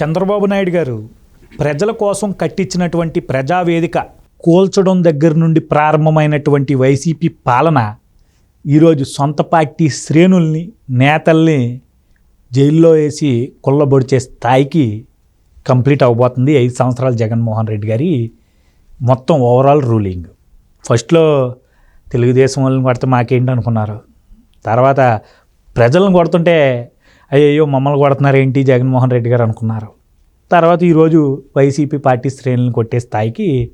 చంద్రబాబు నాయుడు గారు ప్రజల కోసం కట్టించినటువంటి ప్రజావేదిక కూల్చడం దగ్గర నుండి ప్రారంభమైనటువంటి వైసీపీ పాలన ఈరోజు సొంత పార్టీ శ్రేణుల్ని నేతల్ని జైల్లో వేసి కుళ్ళబొడిచే స్థాయికి కంప్లీట్ అవబోతుంది ఐదు సంవత్సరాలు జగన్మోహన్ రెడ్డి గారి మొత్తం ఓవరాల్ రూలింగ్. ఫస్ట్లో తెలుగుదేశం వాళ్ళని కొడితే మాకేంటి అనుకున్నారు తర్వాత ప్రజలను కొడుతుంటే అయ్యయ్యో మమ్మల్ని కొడుతున్నారు ఏంటి? జగన్మోహన్ రెడ్డి గారు అనుకున్నారు. తర్వాత ఈరోజు వైసీపీ పార్టీ శ్రేణులను కొట్టే స్థాయికి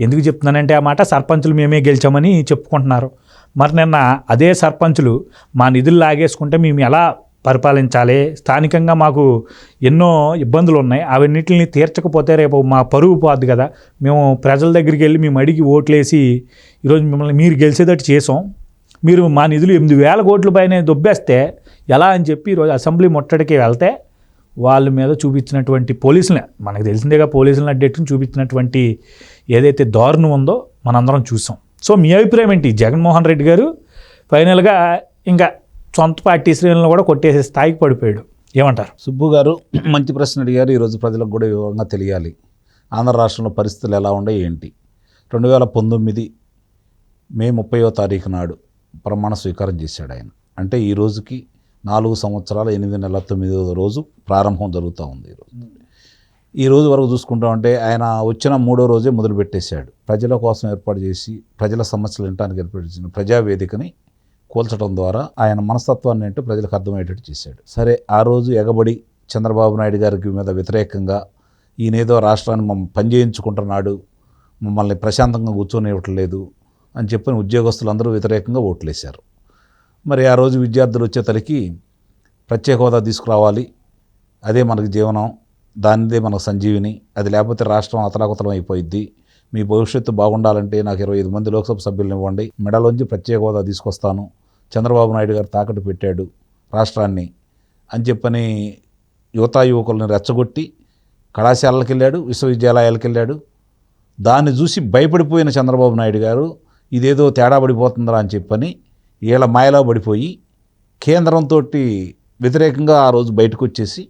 ఎందుకు చెప్తున్నానంటే ఆ మాట సర్పంచులు మేమే గెలిచామని చెప్పుకుంటున్నారు. మరి నిన్న అదే సర్పంచులు మా నిధులు లాగేసుకుంటే మేము ఎలా పరిపాలించాలి? స్థానికంగా మాకు ఎన్నో ఇబ్బందులు ఉన్నాయి అవన్నిటిని తీర్చకపోతే రేపు మా పరువు పోద్ది కదా. మేము ప్రజల దగ్గరికి వెళ్ళి మేము అడిగి ఓట్లేసి ఈరోజు మిమ్మల్ని మీరు గెలిచేటట్టు చేసాం. మీరు మా నిధులు ఎనిమిది వేల కోట్ల పైన దొబ్బేస్తే ఎలా అని చెప్పి ఈరోజు అసెంబ్లీ ముట్టడికి వెళ్తే వాళ్ళ మీద చూపించినటువంటి పోలీసులే మనకు తెలిసిందేగా పోలీసులను అడ్డెట్టుని చూపించినటువంటి ఏదైతే దారుణం ఉందో మనందరం చూసాం. సో మీ అభిప్రాయం ఏంటి? జగన్మోహన్ రెడ్డి గారు ఫైనల్గా ఇంకా సొంత పార్టీ శ్రేణులను కూడా కొట్టేసే స్థాయికి పడిపోయాడు. ఏమంటారు? సుబ్బు గారు మంచి ప్రశ్న అడిగారు. ఈరోజు ప్రజలకు కూడా వివరంగా తెలియాలి. ఆంధ్ర రాష్ట్రంలో పరిస్థితులు ఎలా ఉన్నాయి ఏంటి? రెండు వేల పంతొమ్మిది మే ముప్పైవ తారీఖు నాడు ప్రమాణ స్వీకారం చేశాడు ఆయన. అంటే ఈ రోజుకి నాలుగు సంవత్సరాల ఎనిమిది నెలల తొమ్మిదవ రోజు ప్రారంభం జరుగుతూ ఉంది ఈరోజు ఈ రోజు వరకు చూసుకుంటామంటే ఆయన వచ్చిన మూడో రోజే మొదలుపెట్టేశాడు. ప్రజల కోసం ఏర్పాటు చేసి ప్రజల సమస్యలు వినటానికి ఏర్పాటు చేసిన ప్రజావేదికని కూల్చడం ద్వారా ఆయన మనస్తత్వాన్ని ఏంటో ప్రజలకు అర్థమయ్యేటట్టు చేశాడు. సరే ఆ రోజు ఎగబడి చంద్రబాబు నాయుడు గారికి మీద వ్యతిరేకంగా ఈయనేదో రాష్ట్రాన్ని మమ్మల్ని పనిచేయించుకుంటున్నాడు మమ్మల్ని ప్రశాంతంగా కూర్చొని ఇవ్వట్లేదు అని చెప్పిన ఉద్యోగస్తులందరూ వ్యతిరేకంగా ఓట్లేశారు. మరి ఆ రోజు విద్యార్థులు వచ్చేసరికి ప్రత్యేక హోదా తీసుకురావాలి. అదే మనకి జీవనం. దానిదే మనకు సంజీవిని. అది లేకపోతే రాష్ట్రం అతలాకుతలం అయిపోయిద్ది మీ భవిష్యత్తు బాగుండాలంటే నాకు ఇరవై ఐదు మంది లోక్సభ సభ్యులను ఇవ్వండి. మెడలోంచి ప్రత్యేక హోదా తీసుకొస్తాను. చంద్రబాబు నాయుడు గారు తాకట్టు పెట్టాడు రాష్ట్రాన్ని అని చెప్పని యువత యువకులను రెచ్చగొట్టి కళాశాలలకు వెళ్ళాడు విశ్వవిద్యాలయాలకు వెళ్ళాడు దాన్ని చూసి భయపడిపోయిన చంద్రబాబు నాయుడు గారు ఇదేదో తేడా పడిపోతుందా అని చెప్పని వీళ్ళ మాయలో పడిపోయి కేంద్రంతో వ్యతిరేకంగా ఆ రోజు బయటకు వచ్చేసి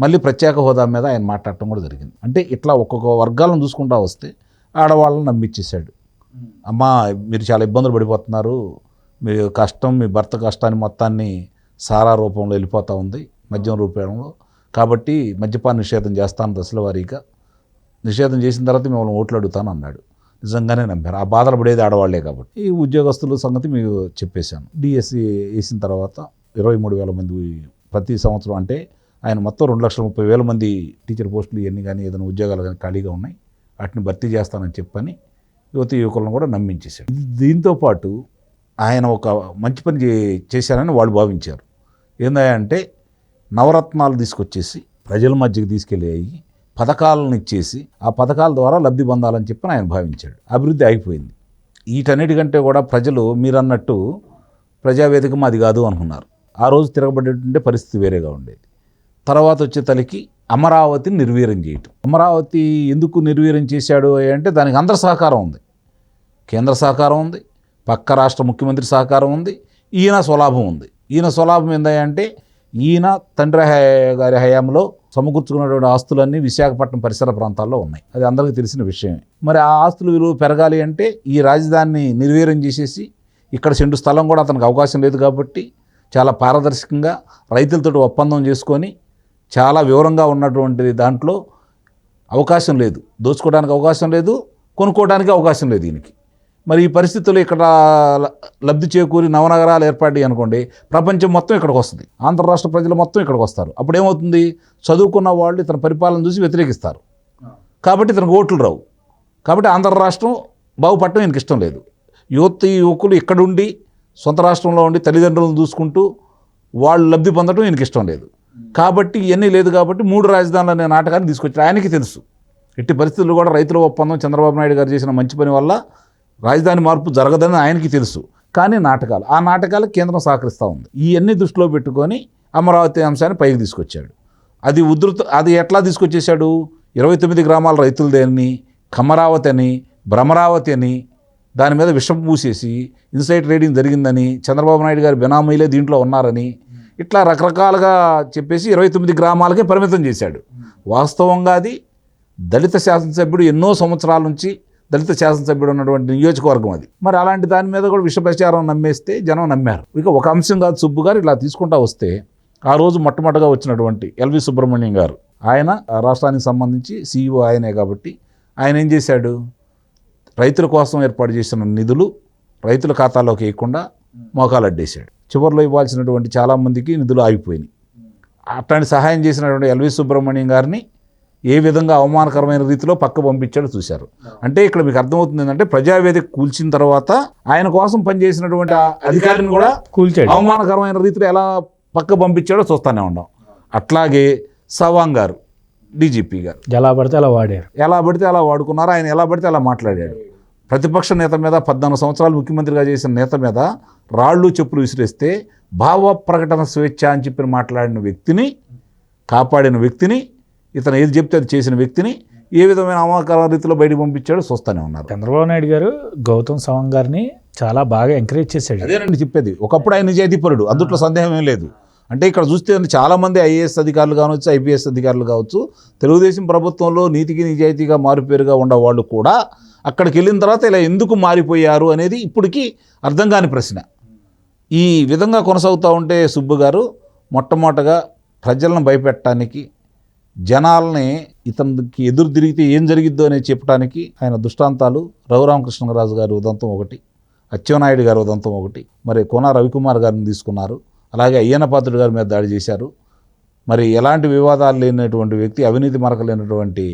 మళ్ళీ ప్రత్యేక హోదా మీద ఆయన మాట్లాడటం కూడా జరిగింది. అంటే ఇట్లా ఒక్కొక్క వర్గాలను చూసుకుంటా వస్తే ఆడవాళ్ళని నమ్మిచ్చేసాడు అమ్మా మీరు చాలా ఇబ్బందులు పడిపోతున్నారు. మీ కష్టం మీ భర్త కష్టాన్ని మొత్తాన్ని సారా రూపంలో వెళ్ళిపోతూ ఉంది మద్యం రూపంలో. కాబట్టి మద్యపాన నిషేధం చేస్తాను దశల వారీగా. నిషేధం చేసిన తర్వాత మిమ్మల్ని ఓట్లు అడుగుతాను అన్నాడు. నిజంగానే నమ్మారు. ఆ బాధలు పడేది ఆడవాళ్ళే కాబట్టి. ఈ ఉద్యోగస్తుల సంగతి మీకు చెప్పేశాను. డిఎస్సి వేసిన తర్వాత ఇరవై మూడు వేల మంది ప్రతి సంవత్సరం అంటే ఆయన మొత్తం రెండు లక్షల ముప్పై వేల మంది టీచర్ పోస్టులు ఇవన్నీ కానీ ఏదైనా ఉద్యోగాలు కానీ ఖాళీగా ఉన్నాయి. వాటిని భర్తీ చేస్తానని చెప్పని యువతి యువకులను కూడా నమ్మించేశాడు దీంతో పాటు ఆయన ఒక మంచి పని చే- చేశారని వాళ్ళు భావించారు. ఏందంటే నవరత్నాలు తీసుకొచ్చేసి ప్రజల మధ్యకి తీసుకెళ్ళి పథకాలను ఇచ్చేసి ఆ పథకాల ద్వారా లబ్ధి పొందాలని చెప్పి ఆయన భావించాడు. అభివృద్ధి ఆగిపోయింది వీటన్నిటికంటే కూడా ప్రజలు మీరన్నట్టు ప్రజావేదిక మాది కాదు అనుకున్నారు. ఆ రోజు తిరగబడేటువంటి పరిస్థితి వేరేగా ఉండేది. తర్వాత వచ్చే తలకి అమరావతిని నిర్వీర్యం చేయటం. అమరావతి ఎందుకు నిర్వీర్యం చేశాడు అంటే దానికి అందరి సహకారం ఉంది. కేంద్ర సహకారం ఉంది. పక్క రాష్ట్ర ముఖ్యమంత్రి సహకారం ఉంది. ఈయన స్వలాభం ఉంది. ఈయన స్వలాభం ఏందంటే ఈయన తండ్రి హయా- గారి హయాంలో సమకూర్చుకున్నటువంటి ఆస్తులన్నీ విశాఖపట్నం పరిసర ప్రాంతాల్లో ఉన్నాయి. అది అందరికీ తెలిసిన విషయమే. మరి ఆ ఆస్తుల విలువ పెరగాలి అంటే ఈ రాజధానిని నిర్వీర్యం చేసేసి ఇక్కడ సెంటు స్థలం కూడా అతనికి అవకాశం లేదు కాబట్టి చాలా పారదర్శకంగా రైతులతో ఒప్పందం చేసుకొని చాలా వివరంగా ఉన్నటువంటి దాంట్లో అవకాశం లేదు. దోచుకోవడానికి అవకాశం లేదు కొనుక్కోవడానికి అవకాశం లేదు దీనికి. మరి ఈ పరిస్థితులు ఇక్కడ లబ్ధి చేకూరి నవనగరాలు ఏర్పాటు అనుకోండి ప్రపంచం మొత్తం ఇక్కడికి వస్తుంది. ఆంధ్ర రాష్ట్ర ప్రజలు మొత్తం ఇక్కడికి వస్తారు. అప్పుడు ఏమవుతుంది చదువుకున్న వాళ్ళు ఇతని పరిపాలన చూసి వ్యతిరేకిస్తారు. కాబట్టి ఇతనికి ఓట్లు రావు. కాబట్టి ఆంధ్ర రాష్ట్రం బాగుపడటం ఈయనకి ఇష్టం లేదు. యువత యువకులు ఇక్కడుండి సొంత రాష్ట్రంలో ఉండి తల్లిదండ్రులను చూసుకుంటూ వాళ్ళు లబ్ధి పొందడం ఈయనకి ఇష్టం లేదు. కాబట్టి ఇవన్నీ లేదు కాబట్టి మూడు రాజధానులు అనే నాటకాన్ని తీసుకొచ్చారు. ఆయనకి తెలుసు. ఎట్టి పరిస్థితుల్లో కూడా రైతుల ఒప్పందం చంద్రబాబు నాయుడు గారు చేసిన మంచి పని వల్ల రాజధాని మార్పు జరగదని ఆయనకి తెలుసు. కానీ నాటకాలు ఆ నాటకాలు కేంద్రం సహకరిస్తూ ఉంది. ఇవన్నీ దృష్టిలో పెట్టుకొని అమరావతి అంశాన్ని పైకి తీసుకొచ్చాడు. అది ఉధృత అది ఎట్లా తీసుకొచ్చేసాడు ఇరవై తొమ్మిది గ్రామాల రైతులదేని కమరావతి అని భ్రమరావతి అని దాని మీద విషం పూసేసి ఇన్సైట్ రేడింగ్ జరిగిందని చంద్రబాబు నాయుడు గారి బెనామీలే దీంట్లో ఉన్నారని ఇట్లా రకరకాలుగా చెప్పేసి ఇరవై తొమ్మిది గ్రామాలకే పరిమితం చేశాడు. వాస్తవంగా అది దళిత శాసనసభ్యుడు ఎన్నో సంవత్సరాల నుంచి దళిత శాసనసభ్యుడు ఉన్నటువంటి నియోజకవర్గం అది. మరి అలాంటి దాని మీద కూడా విష ప్రచారం నమ్మేస్తే జనం నమ్మారు. ఇక ఒక అంశం కాదు సుబ్బు గారు ఇలా తీసుకుంటా వస్తే ఆ రోజు మొట్టమొదటిగా వచ్చినటువంటి ఎల్వి సుబ్రహ్మణ్యం గారు. ఆయన ఆ రాష్ట్రానికి సంబంధించి సీఈఓ ఆయనే కాబట్టి ఆయన ఏం చేశాడు? రైతుల కోసం ఏర్పాటు చేసిన నిధులు రైతుల ఖాతాలోకి వేయకుండా మోకాలు అడ్డేశాడు. చివరిలో ఇవ్వాల్సినటువంటి చాలామందికి నిధులు ఆగిపోయినాయి. అట్లాంటి సహాయం చేసినటువంటి ఎల్వి సుబ్రహ్మణ్యం గారిని ఏ విధంగా అవమానకరమైన రీతిలో పక్క పంపించాడో చూశారు. అంటే ఇక్కడ మీకు అర్థమవుతుంది ఏంటంటే ప్రజావేదిక కూల్చిన తర్వాత ఆయన కోసం పనిచేసినటువంటి ఆ అధికారిని కూడా కూల్చాడు. అవమానకరమైన రీతిలో ఎలా పక్క పంపించాడో చూస్తూనే ఉన్నాం. అట్లాగే సవాంగ్ గారు డీజీపీ గారు. ఎలా పడితే అలా వాడారు. ఎలా పడితే అలా వాడుకున్నారు ఆయన ఎలా పడితే అలా మాట్లాడాడు. ప్రతిపక్ష నేత మీద పద్నాలుగు సంవత్సరాలు ముఖ్యమంత్రిగా చేసిన నేత మీద రాళ్ళు చెప్పులు విసిరేస్తే భావ ప్రకటన స్వేచ్ఛ అని చెప్పి మాట్లాడిన వ్యక్తిని కాపాడిన వ్యక్తిని ఇతను ఏది చెప్తే అది చేసిన వ్యక్తిని ఏ విధమైన అమాకర రీతిలో బయటకు పంపించాడో చూస్తూనే ఉన్నారు. చంద్రబాబు నాయుడు గారు గౌతమ్ సవాంగ్ గారిని చాలా బాగా ఎంకరేజ్ చేశాడు. అదేనండి చెప్పేది. ఒకప్పుడు ఆయన నిజాయితీపరుడు అందుట్లో సందేహం ఏం లేదు. అంటే ఇక్కడ చూస్తే చాలామంది ఐఏఎస్ అధికారులు కావచ్చు ఐపీఎస్ అధికారులు కావచ్చు తెలుగుదేశం ప్రభుత్వంలో నీతికి నిజాయితీగా మారుపేరుగా ఉండేవాళ్ళు కూడా అక్కడికి వెళ్ళిన తర్వాత ఇలా ఎందుకు మారిపోయారు అనేది ఇప్పటికీ అర్థం కాని ప్రశ్న. ఈ విధంగా కొనసాగుతూ ఉంటే సుబ్బు గారు మొట్టమొదటగా ప్రజలను భయపెట్టడానికి జనాల్ని ఇతనికి ఎదురు తిరిగితే ఏం జరిగిద్దో అనేది చెప్పడానికి ఆయన దృష్టాంతాలు రఘురామకృష్ణరాజు గారి ఉదంతం ఒకటి అచ్చెన్నాయుడు గారి ఉదంతం ఒకటి మరి కోన రవికుమార్ గారిని తీసుకున్నారు. అలాగే అయ్యన్న పాత్రుడు గారి మీద దాడి చేశారు. మరి ఎలాంటి వివాదాలు లేనటువంటి వ్యక్తి అవినీతి మరకలేనటువంటి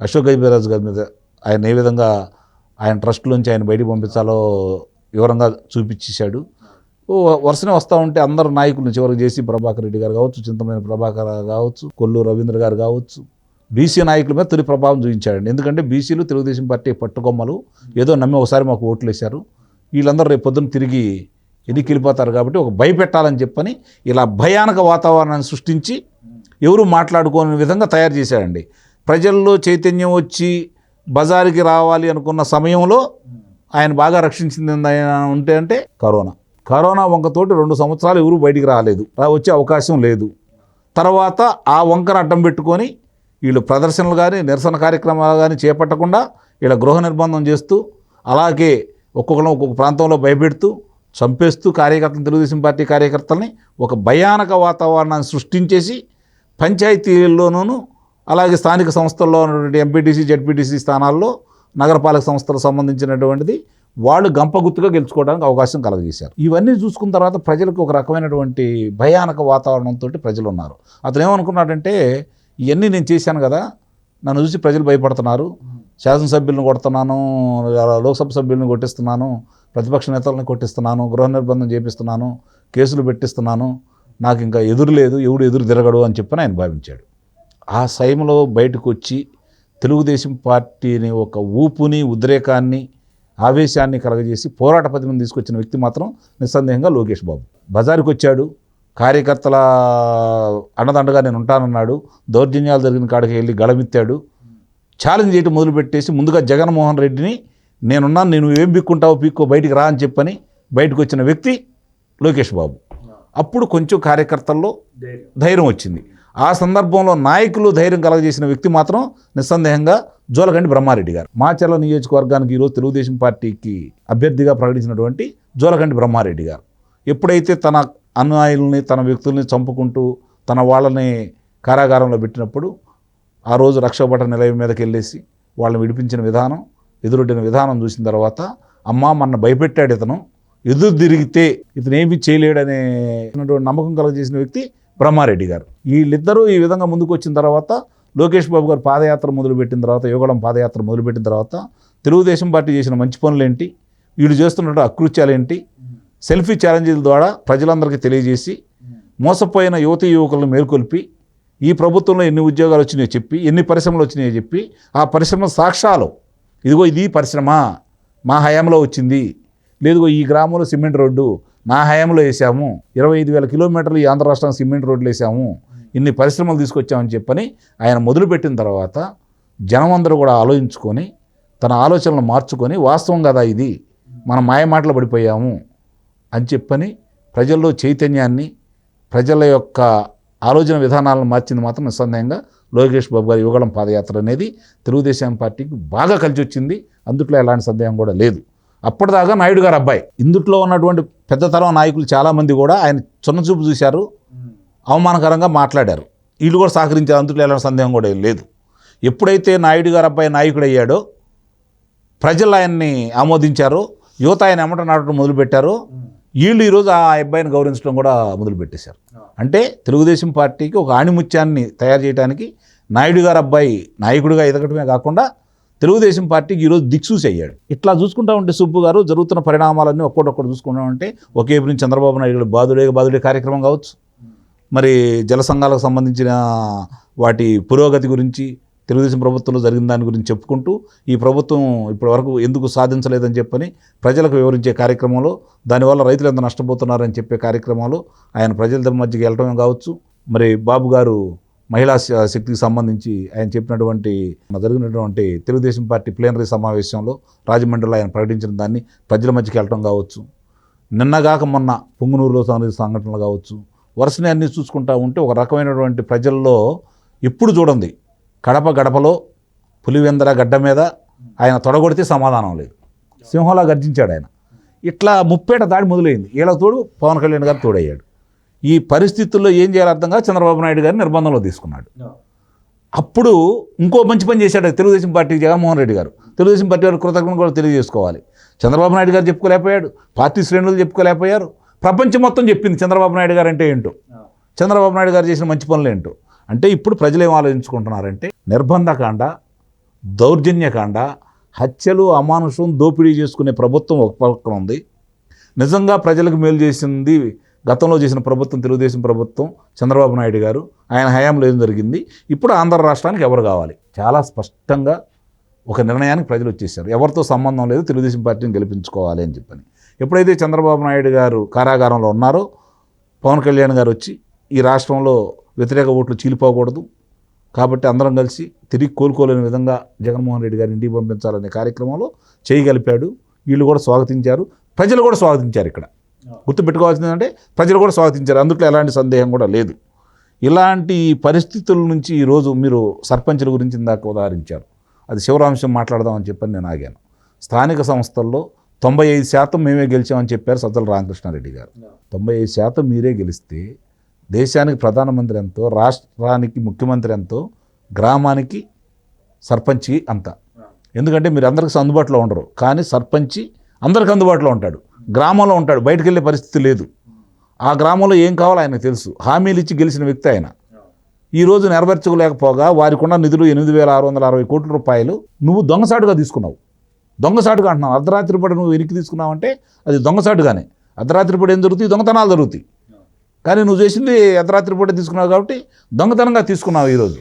అశోక్ గజబీరాజ్ గారి మీద ఆయన ఏ విధంగా ఆయన ట్రస్ట్లోంచి ఆయన బయటికి పంపించాలో వివరంగా చూపించేశాడు. వరుసనే వస్తూ ఉంటే అందరు నాయకులు చివరికి చేసి ప్రభాకర్ రెడ్డి గారు కావచ్చు చింతమైన ప్రభాకర్ కావచ్చు కొల్లు రవీంద్ర గారు కావచ్చు బీసీ నాయకుల మీద తొలి ప్రభావం చూపించాడు ఎందుకంటే బీసీలు తెలుగుదేశం పార్టీ పట్టుకొమ్మలు ఏదో నమ్మి ఒకసారి మాకు ఓట్లు వేశారు వీళ్ళందరూ రేపు పొద్దున్న తిరిగి ఎన్నికి వెళ్ళిపోతారు కాబట్టి ఒక భయపెట్టాలని చెప్పని ఇలా భయానక వాతావరణాన్ని సృష్టించి ఎవరు మాట్లాడుకోని విధంగా తయారు చేశాడండి. ప్రజల్లో చైతన్యం వచ్చి బజారుకి రావాలి అనుకున్న సమయంలో ఆయన బాగా రక్షించింది ఆయన ఉంటే అంటే కరోనా. కరోనా వంకతోటి రెండు సంవత్సరాలు ఎవరు బయటికి రాలేదు. రా- వచ్చే అవకాశం లేదు. తర్వాత ఆ వంకను అడ్డం పెట్టుకొని వీళ్ళు ప్రదర్శనలు కానీ నిరసన కార్యక్రమాలు కానీ చేపట్టకుండా వీళ్ళ గృహ నిర్బంధం చేస్తూ అలాగే ఒక్కొక్కరు ఒక్కొక్క ప్రాంతంలో భయపెడుతూ చంపేస్తూ కార్యకర్తలు తెలుగుదేశం పార్టీ కార్యకర్తల్ని ఒక భయానక వాతావరణాన్ని సృష్టించేసి పంచాయతీల్లోనూ అలాగే స్థానిక సంస్థల్లో ఉన్నటువంటి ఎంపీటీసీ జడ్పీటీసీ స్థానాల్లో నగరపాలక సంస్థలకు సంబంధించినటువంటిది వాళ్ళు గంపగుత్తుగా గెలుచుకోవడానికి అవకాశం కలగజేశారు. ఇవన్నీ చూసుకున్న తర్వాత ప్రజలకు ఒక రకమైనటువంటి భయానక వాతావరణంతో ప్రజలు ఉన్నారు అతను ఏమనుకున్నాడంటే ఇవన్నీ నేను చేశాను కదా నన్ను చూసి ప్రజలు భయపడుతున్నారు. శాసనసభ్యులను కొడుతున్నాను లోక్సభ సభ్యులను కొట్టిస్తున్నాను ప్రతిపక్ష నేతలను కొట్టిస్తున్నాను గృహ నిర్బంధం చేపిస్తున్నాను కేసులు పెట్టిస్తున్నాను నాకు ఇంకా ఎదురు లేదు ఎవడు ఎదురు తిరగడు అని చెప్పని ఆయన భావించాడు. ఆ సమయంలో బయటకు వచ్చి తెలుగుదేశం పార్టీని ఒక ఊపుని ఉద్రేకాన్ని ఆవేశాన్ని కలగజేసి పోరాట పథకం తీసుకొచ్చిన వ్యక్తి మాత్రం నిస్సందేహంగా లోకేష్ బాబు. బజారుకు వచ్చాడు కార్యకర్తల అండదండగా నేను ఉంటానన్నాడు దౌర్జన్యాలు జరిగిన కాడికి వెళ్ళి గళమిత్తాడు ఛాలెంజ్ చేయటం మొదలుపెట్టేసి ముందుగా జగన్మోహన్ రెడ్డిని నేనున్నాను నేను ఏం పిక్కుంటావు పీక్కో బయటికి రా అని చెప్పని బయటకు వచ్చిన వ్యక్తి లోకేష్ బాబు. అప్పుడు కొంచెం కార్యకర్తల్లో ధైర్యం వచ్చింది. ఆ సందర్భంలో నాయకులు ధైర్యం కలగజేసిన వ్యక్తి మాత్రం నిస్సందేహంగా జోలకండి బ్రహ్మారెడ్డి గారు. మాచర్ల నియోజకవర్గానికి ఈరోజు తెలుగుదేశం పార్టీకి అభ్యర్థిగా ప్రకటించినటువంటి జోలకండి బ్రహ్మారెడ్డి గారు. ఎప్పుడైతే తన అనుయాయుల్ని తన వ్యక్తుల్ని చంపుకుంటూ తన వాళ్ళని కారాగారంలో పెట్టినప్పుడు ఆ రోజు రక్షాభట నిలయం మీదకి వెళ్ళేసి వాళ్ళని విడిపించిన విధానం ఎదురొడ్డిన విధానం చూసిన తర్వాత అమ్మ మన భయపెట్టాడు ఇతను. ఎదురు తిరిగితే ఇతను ఏమి చేయలేడనే నమ్మకం కలగజేసిన వ్యక్తి బ్రహ్మారెడ్డి గారు. వీళ్ళిద్దరూ ఈ విధంగా ముందుకు వచ్చిన తర్వాత లోకేష్ బాబు గారు పాదయాత్ర మొదలుపెట్టిన తర్వాత యువగళం పాదయాత్ర మొదలుపెట్టిన తర్వాత తెలుగుదేశం పార్టీ చేసిన మంచి పనులేంటి? వీళ్ళు చేస్తున్నట్టు అకృత్యాలేంటి? సెల్ఫీ ఛాలెంజీల ద్వారా ప్రజలందరికీ తెలియజేసి మోసపోయిన యువతీ యువకులను మేల్కొల్పి ఈ ప్రభుత్వంలో ఎన్ని ఉద్యోగాలు వచ్చినాయో చెప్పి ఎన్ని పరిశ్రమలు వచ్చినాయో చెప్పి ఆ పరిశ్రమ సాక్ష్యాలు ఇదిగో ఇది పరిశ్రమ మా హయాంలో వచ్చింది. లేదుగో ఈ గ్రామంలో సిమెంట్ రోడ్డు నా హయాంలో వేసాము. ఇరవై ఐదు వేల కిలోమీటర్లు ఈ ఆంధ్ర రాష్ట్రానికి సిమెంట్ రోడ్లు వేసాము. ఇన్ని పరిశ్రమలు తీసుకొచ్చామని చెప్పని ఆయన మొదలుపెట్టిన తర్వాత జనం అందరూ కూడా ఆలోచించుకొని తన ఆలోచనలు మార్చుకొని వాస్తవం కదా ఇది మనం మాయ మాటలు పడిపోయాము అని చెప్పని ప్రజల్లో చైతన్యాన్ని ప్రజల యొక్క ఆలోచన విధానాలను మార్చింది మాత్రం నిస్సందేహంగా లోకేష్ బాబు గారి యువగళం పాదయాత్ర అనేది తెలుగుదేశం పార్టీకి బాగా కలిసి వచ్చింది. అందుట్లో ఎలాంటి సందేహం కూడా లేదు. అప్పటిదాకా నాయుడు గారు అబ్బాయి. ఇందుట్లో ఉన్నటువంటి పెద్ద తరం నాయకులు చాలామంది కూడా ఆయన చిన్నచూపు చూశారు. అవమానకరంగా మాట్లాడారు. వీళ్ళు కూడా సహకరించారు. అందుట్లో ఎలాంటి సందేహం కూడా లేదు. ఎప్పుడైతే నాయుడు గారు అబ్బాయి నాయకుడు అయ్యాడో ప్రజలు ఆయన్ని ఆమోదించారో. యువత ఆయన ఎమ్మట నాటడం మొదలుపెట్టారో. వీళ్ళు ఈరోజు ఆ అబ్బాయిని గౌరవించడం కూడా మొదలుపెట్టేశారు. అంటే తెలుగుదేశం పార్టీకి ఒక ఆణిముత్యాన్ని తయారు చేయడానికి నాయుడు గారు అబ్బాయి నాయకుడిగా ఎదగటమే కాకుండా తెలుగుదేశం పార్టీకి ఈరోజు దిక్సూసి అయ్యాడు. ఇట్లా చూసుకుంటా ఉంటే సుబ్బు గారు జరుగుతున్న పరిణామాలన్నీ ఒక్కొక్కటి చూసుకుంటా ఉంటే ఒకే నుంచి చంద్రబాబు నాయుడు బాధుడే బాధుడే కార్యక్రమం కావచ్చు. మరి జల సంఘాలకు సంబంధించిన వాటి పురోగతి గురించి తెలుగుదేశం ప్రభుత్వంలో జరిగిన దాని గురించి చెప్పుకుంటూ ఈ ప్రభుత్వం ఇప్పటి వరకు ఎందుకు సాధించలేదని చెప్పని ప్రజలకు వివరించే కార్యక్రమంలో దానివల్ల రైతులు ఎంత నష్టపోతున్నారని చెప్పే కార్యక్రమాలు ఆయన ప్రజల మధ్యకి వెళ్ళటమే కావచ్చు. మరి బాబు గారు మహిళా శక్తికి సంబంధించి ఆయన చెప్పినటువంటి మన జరిగినటువంటి తెలుగుదేశం పార్టీ ప్లేనరీ సమావేశంలో రాజమండ్రిలో ఆయన ప్రకటించిన దాన్ని ప్రజల మధ్యకి వెళ్ళటం కావచ్చు. నిన్నగాక మొన్న పొంగునూరులో జరిగిన సంఘటనలు కావచ్చు. వరుసని అన్ని చూసుకుంటా ఉంటే ఒక రకమైనటువంటి ప్రజల్లో ఎప్పుడు చూడండి. కడప గడపలో పులివెందర గడ్డ మీద ఆయన తొడగొడితే సమాధానం లేదు. సింహంలా గర్జించాడు ఆయన. ఇట్లా ముప్పేట దాడి మొదలైంది. వీళ్ళ తోడు పవన్ కళ్యాణ్ గారు తోడయ్యాడు. ఈ పరిస్థితుల్లో ఏం చేయాలి అర్థం కాదు చంద్రబాబు నాయుడు గారిని నిర్బంధంలో తీసుకున్నాడు. అప్పుడు ఇంకో మంచి పని చేశాడు తెలుగుదేశం పార్టీ జగన్మోహన్ రెడ్డి గారు. తెలుగుదేశం పార్టీ వారు కృతజ్ఞత కూడా తెలియజేసుకోవాలి. చంద్రబాబు నాయుడు గారు చెప్పుకోలేకపోయాడు. పార్టీ శ్రేణులు చెప్పుకోలేకపోయారు. ప్రపంచం మొత్తం చెప్పింది చంద్రబాబు నాయుడు గారు అంటే ఏంటో? చంద్రబాబు నాయుడు గారు చేసిన మంచి పనులు ఏంటో? అంటే ఇప్పుడు ప్రజలు ఏం ఆలోచించుకుంటున్నారంటే నిర్బంధకాండ దౌర్జన్యకాండ హత్యలు అమానుషం దోపిడీ చేసుకునే ప్రభుత్వం ఒక పక్కన ఉంది. నిజంగా ప్రజలకు మేలు చేసింది గతంలో చేసిన ప్రభుత్వం తెలుగుదేశం ప్రభుత్వం చంద్రబాబు నాయుడు గారు. ఆయన హయాంలో ఏం జరిగింది? ఇప్పుడు ఆంధ్ర రాష్ట్రానికి ఎవరు కావాలి? చాలా స్పష్టంగా ఒక నిర్ణయానికి ప్రజలు వచ్చేసారు. ఎవరితో సంబంధం లేదు తెలుగుదేశం పార్టీని గెలిపించుకోవాలి అని చెప్పని. ఎప్పుడైతే చంద్రబాబు నాయుడు గారు కారాగారంలో ఉన్నారో పవన్ కళ్యాణ్ గారు వచ్చి ఈ రాష్ట్రంలో వ్యతిరేక ఓట్లు చీలిపోకూడదు. కాబట్టి అందరం కలిసి తిరిగి కోలుకోలేని విధంగా జగన్మోహన్ రెడ్డి గారిని ఇంటికి పంపించాలనే కార్యక్రమంలో చేయగలిపాడు వీళ్ళు కూడా స్వాగతించారు. ప్రజలు కూడా స్వాగతించారు ఇక్కడ. గుర్తుపెట్టుకోవాల్సింది ఏంటంటే ప్రజలు కూడా స్వాగతించారు. అందుట్లో ఎలాంటి సందేహం కూడా లేదు. ఇలాంటి పరిస్థితుల నుంచి ఈరోజు మీరు సర్పంచుల గురించి ఇందాక ఉదాహరించారు. అది శివరాంశం మాట్లాడదామని చెప్పని నేను ఆగాను. స్థానిక సంస్థల్లో తొంభై ఐదు శాతం మేమే గెలిచామని చెప్పారు సజ్జల రామకృష్ణారెడ్డి గారు. తొంభై ఐదు శాతం మీరే గెలిస్తే దేశానికి ప్రధానమంత్రి ఎంతో రాష్ట్రానికి ముఖ్యమంత్రి ఎంతో గ్రామానికి సర్పంచి అంత. ఎందుకంటే మీరు అందరికి అందుబాటులో ఉండరు. కానీ సర్పంచి అందరికి అందుబాటులో ఉంటాడు. గ్రామంలో ఉంటాడు. బయటకు వెళ్ళే పరిస్థితి లేదు. ఆ గ్రామంలో ఏం కావాలో ఆయనకు తెలుసు. హామీలు ఇచ్చి గెలిచిన వ్యక్తి ఆయన. ఈ రోజు నెరవేర్చుకోలేకపోగా వారికి ఉన్న నిధులు ఎనిమిది వేల ఆరు వందల అరవై కోట్ల రూపాయలు నువ్వు దొంగసాటుగా తీసుకున్నావు. దొంగసాటుగా అంటున్నావు. అర్ధరాత్రి పడి నువ్వు వెనక్కి తీసుకున్నావంటే అది దొంగసాటుగానే. అర్ధరాత్రి పడి ఏం జరుగుతాయి? దొంగతనాలు జరుగుతాయి. కానీ నువ్వు చేసింది అర్ధరాత్రి పూట తీసుకున్నావు కాబట్టి దొంగతనంగా తీసుకున్నావు ఈరోజు.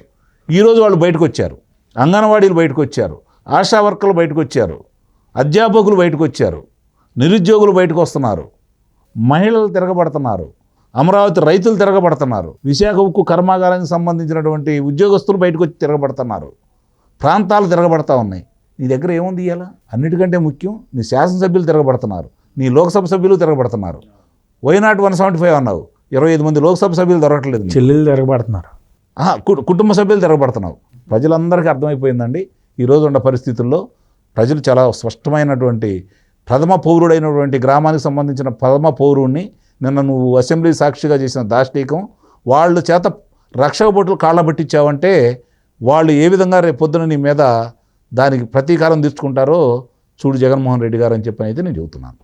ఈరోజు వాళ్ళు బయటకు వచ్చారు. అంగన్వాడీలు బయటకు వచ్చారు. ఆశా వర్కర్లు బయటకు వచ్చారు. అధ్యాపకులు బయటకు వచ్చారు. నిరుద్యోగులు బయటకు వస్తున్నారు. మహిళలు తిరగబడుతున్నారు. అమరావతి రైతులు తిరగబడుతున్నారు. విశాఖ ఉక్కు కర్మాగారానికి సంబంధించినటువంటి ఉద్యోగస్తులు బయటకు వచ్చి తిరగబడుతున్నారు. ప్రాంతాలు తిరగబడతా ఉన్నాయి. నీ దగ్గర ఏముంది ఇలా అన్నిటికంటే ముఖ్యం నీ శాసనసభ్యులు తిరగబడుతున్నారు. నీ లోక్సభ సభ్యులు తిరగబడుతున్నారు. Why not one seventy five అన్నావు. ఇరవై ఐదు మంది లోక్సభ సభ్యులు దొరకట్లేదు. చెల్లెలు తిరగబడుతున్నారు. కుటుంబ సభ్యులు తిరగబడుతున్నావు ప్రజలందరికీ అర్థమైపోయిందండి. ఈరోజు ఉన్న పరిస్థితుల్లో ప్రజలు చాలా స్పష్టమైనటువంటి ప్రథమ పౌరుడైనటువంటి గ్రామానికి సంబంధించిన ప్రథమ పౌరుణ్ణి నిన్న నువ్వు అసెంబ్లీ సాక్షిగా చేసిన దాష్టీకం వాళ్ళ చేత రక్షక బొట్లు కాళ్ళ పట్టించావంటే వాళ్ళు ఏ విధంగా రేపు పొద్దున నీ మీద దానికి ప్రతీకారం తీర్చుకుంటారో చూడు జగన్మోహన్ రెడ్డి గారు అని చెప్పని అయితే నేను చెబుతున్నాను.